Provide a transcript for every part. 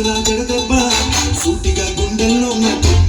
తీసుకురా జగదబ్బ సూటిగా గుండెల్లో నాకు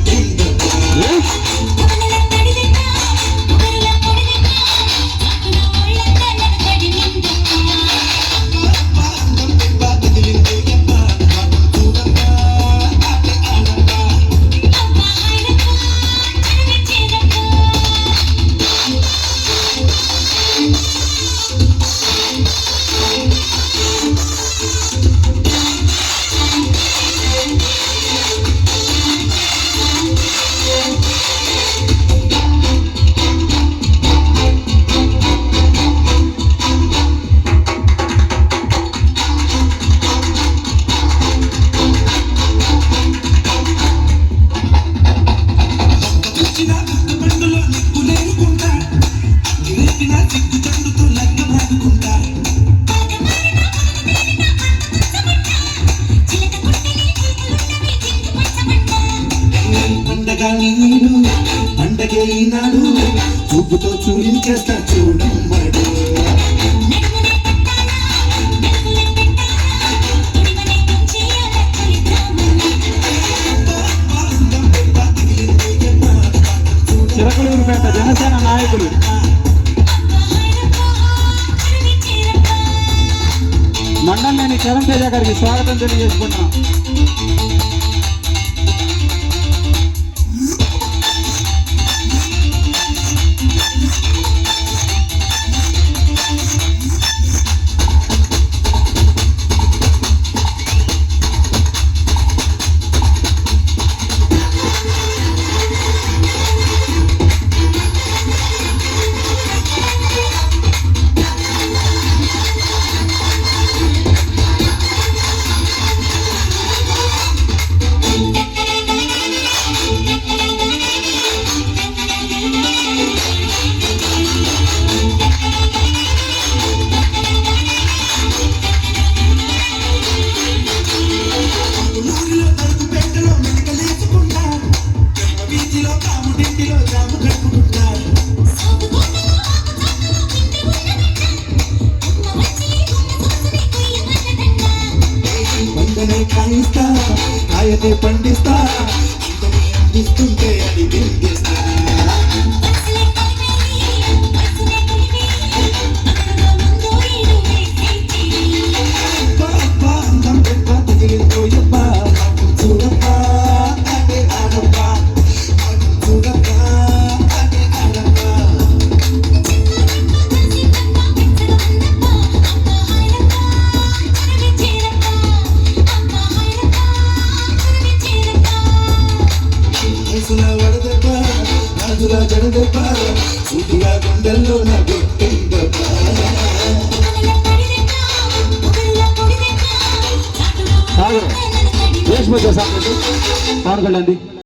పండగ నీడు పండగే ఈనాడు చూపుతో చూపించేస్తా చూడమ్మడు చిరకలూరుపేట జనసేన నాయకులు. మండలిని చరణ్ తేజ గారికి స్వాగతం తెలియజేసుకుంటున్నాం. కాయిస్తా కాయనే పండిస్తా ఇంతని అందిస్తుంటే అది తిరిగిస్తా రాజుల జడదెబ్బ, సూటిగా గుండెల్లో నా సాగర్ పవన్ కళ్యాణ్